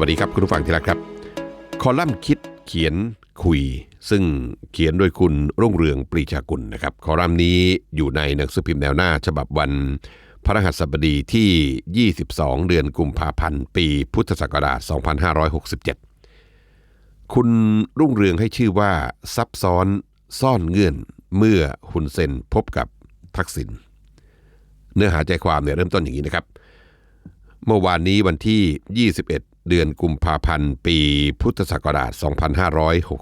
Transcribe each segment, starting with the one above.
วัสดีครับคุณผู้ฟังที่รักครับ คอลัมน์คิดเขียนคุย ซึ่งเขียนโดยคุณรุ่งเรืองปรีชากุลนะครับ คอลัมน์นี้อยู่ในหนังสือพิมพ์แนวหน้า ฉบับวันพระหัสบดีที่ 22 เดือนกุมภาพันธ์ ปีพุทธศักราช 2567 คุณรุ่งเรืองให้ชื่อว่าซับซ้อนซ่อนเงื่อนเมื่อฮุนเซนพบกับทักษิณเนื้อหาใจความเนี่ยเริ่มต้นอย่างนี้นะครับ เมื่อวานนี้วันที่ 21 เดือนกุมภาพันธ์ ปีพุทธศักราช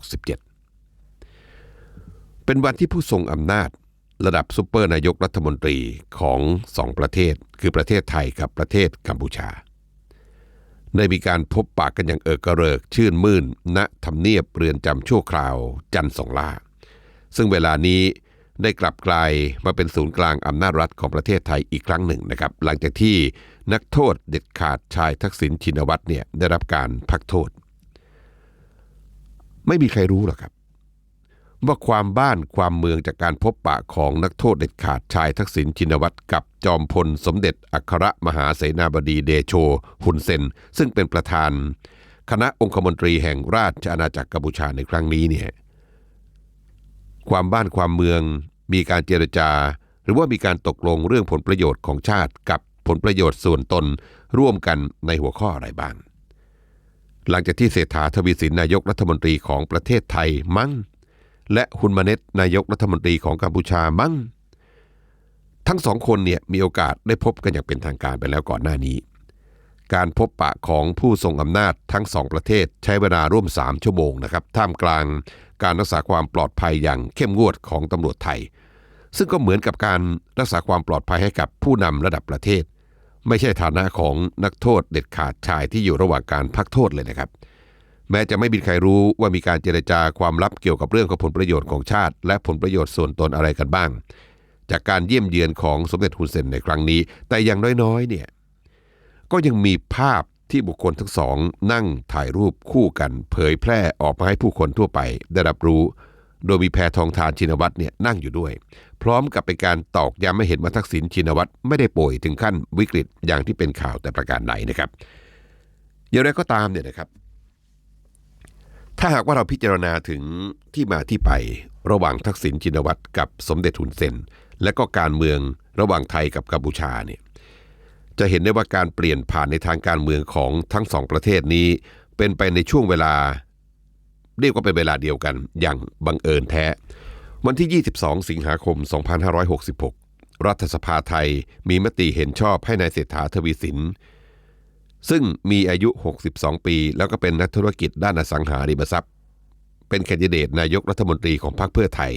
2567 เป็นวันที่ผู้ทรงอำนาจระดับซุปเปอร์นายกรัฐมนตรีของสองประเทศ คือประเทศไทยกับประเทศกัมพูชา ได้มีการพบปากกันอย่างเอิกกระเริกชื่นมื่น ณทำเนียบเรือนจำชั่วคราวจันทร์สองล่า ซึ่งเวลานี้ ได้กลับกลายมาเป็นศูนย์กลางอำนาจรัฐของประเทศไทยอีกครั้งหนึ่งนะครับ หลังจากที่นักโทษเด็ดขาดชายทักษิณชินวัตรเนี่ยได้รับการพักโทษ ไม่มีใครรู้หรอกครับ ว่าความบ้านความเมืองจากการพบปะของนักโทษเด็ดขาดชายทักษิณชินวัตรกับจอมพลสมเด็จอัครมหาเสนาบดีเดโชหุนเซน ซึ่งเป็นประธาน คณะองคมนตรีแห่งราชอาณาจักรกัมพูชาในครั้งนี้เนี่ย ความบ้านความเมือง มีการเจรจา หรือว่ามีการตกลงเรื่องผลประโยชน์ของชาติกับผลประโยชน์ส่วนตนร่วมกันในหัวข้ออะไรบ้าง หลังจากที่เศรษฐาทวีสินนายกรัฐมนตรีของประเทศไทยมั้ง และฮุนมาเน็ตนายกรัฐมนตรีของกัมพูชามั้ง ทั้งสองคนเนี่ยมีโอกาสได้พบกันอย่างเป็นทางการไปแล้วก่อนหน้านี้ การพบปะของผู้ทรงอำนาจทั้งสองประเทศใช้เวลาร่วม 3 ชั่วโมงนะครับ ท่ามกลาง การรักษาความปลอดภัยอย่างเข้มงวดของตำรวจไทย ซึ่งก็เหมือนกับการรักษาความปลอดภัยให้กับผู้นำระดับประเทศ ไม่ใช่ฐานะของนักโทษเด็ดขาดชายที่อยู่ระหว่างการพักโทษเลยนะครับ แม้จะไม่มีใครรู้ว่ามีการเจรจาความลับเกี่ยวกับเรื่องของผลประโยชน์ของชาติ และผลประโยชน์ส่วนตนอะไรกันบ้าง จากการเยี่ยมเยือนของสมเด็จฮุนเซนในครั้งนี้ แต่อย่างน้อยๆเนี่ยก็ยังมีภาพ ที่บุคคลทั้งสอง นั่งถ่ายรูปคู่กัน เผยแพร่ออกมาให้ผู้คนทั่วไปได้รับรู้ โดยมีแพทองทานชินวัตรเนี่ยนั่งอยู่ด้วย พร้อมกับเป็นการตอกย้ำให้เห็นว่าทักษิณชินวัตรไม่ได้ป่วยถึงขั้นวิกฤตอย่างที่เป็นข่าวแต่ประการใดนะครับอย่างไรก็ตามเนี่ยนะครับ ถ้าหากว่าเราพิจารณาถึงที่มาที่ไประหว่างทักษิณชินวัตรกับสมเด็จทุนเซนและก็การเมืองระหว่างไทยกับกัมพูชาเนี่ย จะเห็นได้ว่าการเปลี่ยนผ่านในทางการเมืองของทั้งสองประเทศนี้ เป็นไปในช่วงเวลา เรียกว่าเป็นเวลาเดียวกัน อย่างบังเอิญแท้ วันที่ 22 สิงหาคม 2566 รัฐสภาไทยมีมติเห็นชอบให้นายเศรษฐาทวีสิน ซึ่งมีอายุ 62 ปี แล้วก็เป็นนักธุรกิจด้านอสังหาริมทรัพย์ เป็นแคนดิเดตนายกรัฐมนตรีของพรรคเพื่อไทย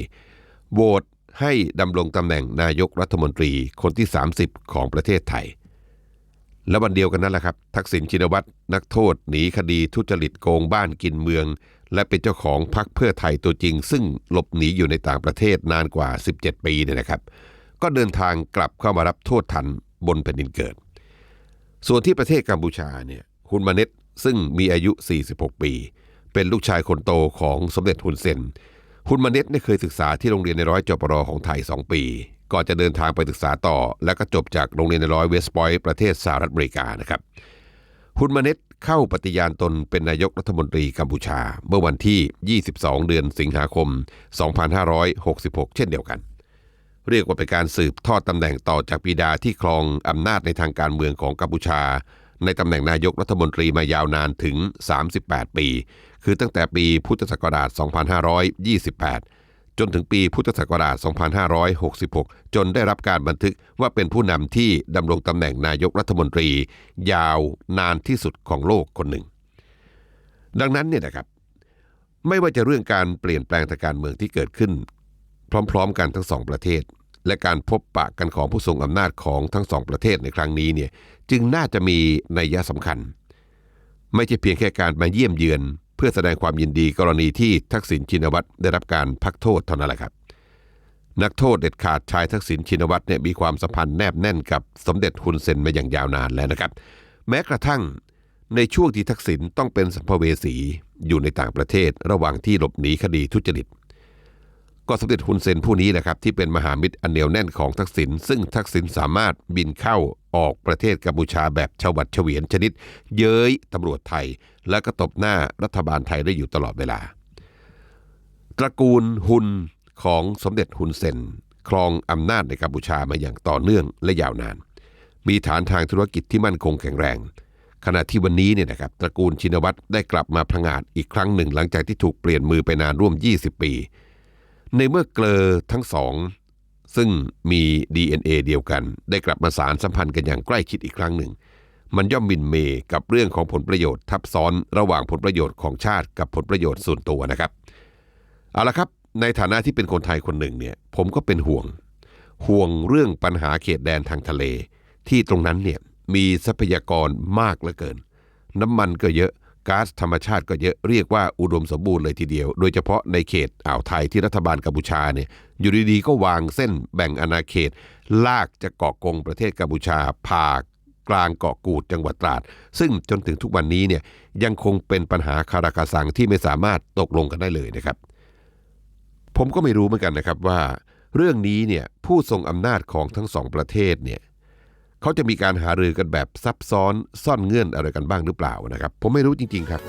โหวตให้ดำรงตำแหน่งนายกรัฐมนตรีคนที่ 30 ของประเทศไทย และวันเดียวกันนั่นแหละครับ ทักษิณชินวัตรนักโทษหนีคดีทุจริตโกงบ้านกินเมือง และเป็นเจ้าของพรรคเพื่อไทยตัวจริง ซึ่งหลบหนีอยู่ในต่างประเทศนานกว่า 17 ปีเนี่ยนะครับ ก็เดินทางกลับเข้ามารับโทษทันบนแผ่นดินเกิด ส่วนที่ประเทศกัมพูชาเนี่ยฮุนมาเน็ตซึ่งมีอายุ 46 ปี เป็นลูกชายคนโตของสมเด็จฮุนเซนฮุนมาเน็ตเนี่ยเคยศึกษาที่โรงเรียนในร้อยจปรของไทย 2 ปี ก่อนจะเดินทางไปศึกษาต่อ แล้วก็จบจากโรงเรียนในร้อยเวสต์พอยต์ประเทศสหรัฐอเมริกานะครับฮุนมาเน็ตเข้าปฏิญาณตนเป็นนายกรัฐมนตรีกัมพูชา เมื่อวันที่ 22 เดือนสิงหาคม 2566 เช่นเดียวกัน เรียกว่าเป็นการสืบทอดตำแหน่งต่อจากบิดาที่ครองอำนาจในทางการเมืองของกัมพูชา ในตำแหน่งนายกรัฐมนตรีมายาวนานถึง 38 ปี คือตั้งแต่ปีพุทธศักราช 2528 จนถึงปีพุทธศักราช 2566 จนได้รับการบันทึกว่าเป็นผู้นำที่ดำรงตำแหน่งนายกรัฐมนตรี ยาวนานที่สุดของโลกคนหนึ่ง ดังนั้นเนี่ยนะครับ ไม่ว่าจะเรื่องการเปลี่ยนแปลงทางการเมืองที่เกิดขึ้น พร้อมๆ กันทั้งสองประเทศ และการพบปะกันของผู้ทรงอำนาจของทั้งสองประเทศในครั้งนี้เนี่ยจึงน่าจะมีนัยยะสำคัญ ไม่ใช่เพียงแค่การมาเยี่ยมเยือน เพื่อแสดงความยินดีกรณีที่ทักษิณชินวัตรได้รับการพักโทษเท่านั้นแหละครับ นักโทษเด็ดขาดชายทักษิณชินวัตรเนี่ยมีความสัมพันธ์แนบแน่นกับสมเด็จฮุนเซนมาอย่างยาวนานแล้วนะครับ แม้กระทั่งในช่วงที่ทักษิณต้องเป็นสัมภเวสีอยู่ในต่างประเทศระหว่างที่หลบหนีคดีทุจริต ก็สมเด็จฮุนเซนผู้นี้แหละครับที่เป็นมหามิตรอันเหนียวแน่นของทักษิณซึ่งทักษิณสามารถบินเข้าออกประเทศกัมพูชาแบบชวัดเฉวียนชนิด เย้ยตำรวจไทย และก็ตบหน้ารัฐบาลไทยได้อยู่ตลอดเวลา ตระกูลฮุนของสมเด็จฮุนเซนครองอำนาจในกัมพูชามาอย่างต่อเนื่องและยาวนาน มีฐานทางธุรกิจที่มั่นคงแข็งแรง ขณะที่วันนี้เนี่ยนะครับตระกูลชินวัตรได้กลับมาพงาดอีกครั้งหนึ่งหลังจากที่ถูกเปลี่ยนมือไปนานร่วม 20 ปี ในเมื่อเกลอทั้งสอง ซึ่งมี DNA เดียวกัน ได้กลับมาสารสัมพันธ์กันอย่างใกล้ชิดอีกครั้งหนึ่ง มันย่อมหมินเมกับเรื่องของผลประโยชน์ทับซ้อนระหว่างผลประโยชน์ของชาติกับผลประโยชน์ส่วนตัวนะครับ เอาละครับในฐานะที่เป็นคนไทยคนหนึ่งเนี่ยผมก็เป็นห่วง ห่วงเรื่องปัญหาเขตแดนทางทะเล ที่ตรงนั้นเนี่ยมีทรัพยากรมากเหลือเกิน น้ำมันก็เยอะ ก๊าซธรรมชาติก็เยอะเรียกว่าอุดมสมบูรณ์เลยทีเดียว โดยเฉพาะในเขตอ่าวไทยที่รัฐบาลกัมพูชาเนี่ยอยู่ดีๆก็วางเส้นแบ่งอาณาเขต ลากจากเกาะกงประเทศกัมพูชาพากลางเกาะกูดจังหวัดตราด ซึ่งจนถึงทุกวันนี้เนี่ยยังคงเป็นปัญหาคาราคาซังที่ไม่สามารถตกลงกันได้เลยนะครับ ผมก็ไม่รู้เหมือนกันนะครับว่า เรื่องนี้เนี่ยผู้ทรงอำนาจของทั้งสองประเทศเนี่ย เขาจะมีการหารือกันแบบซับซ้อนซ่อนเงื่อนอะไรกันบ้างหรือเปล่านะครับ ผมไม่รู้จริง ๆ ครับ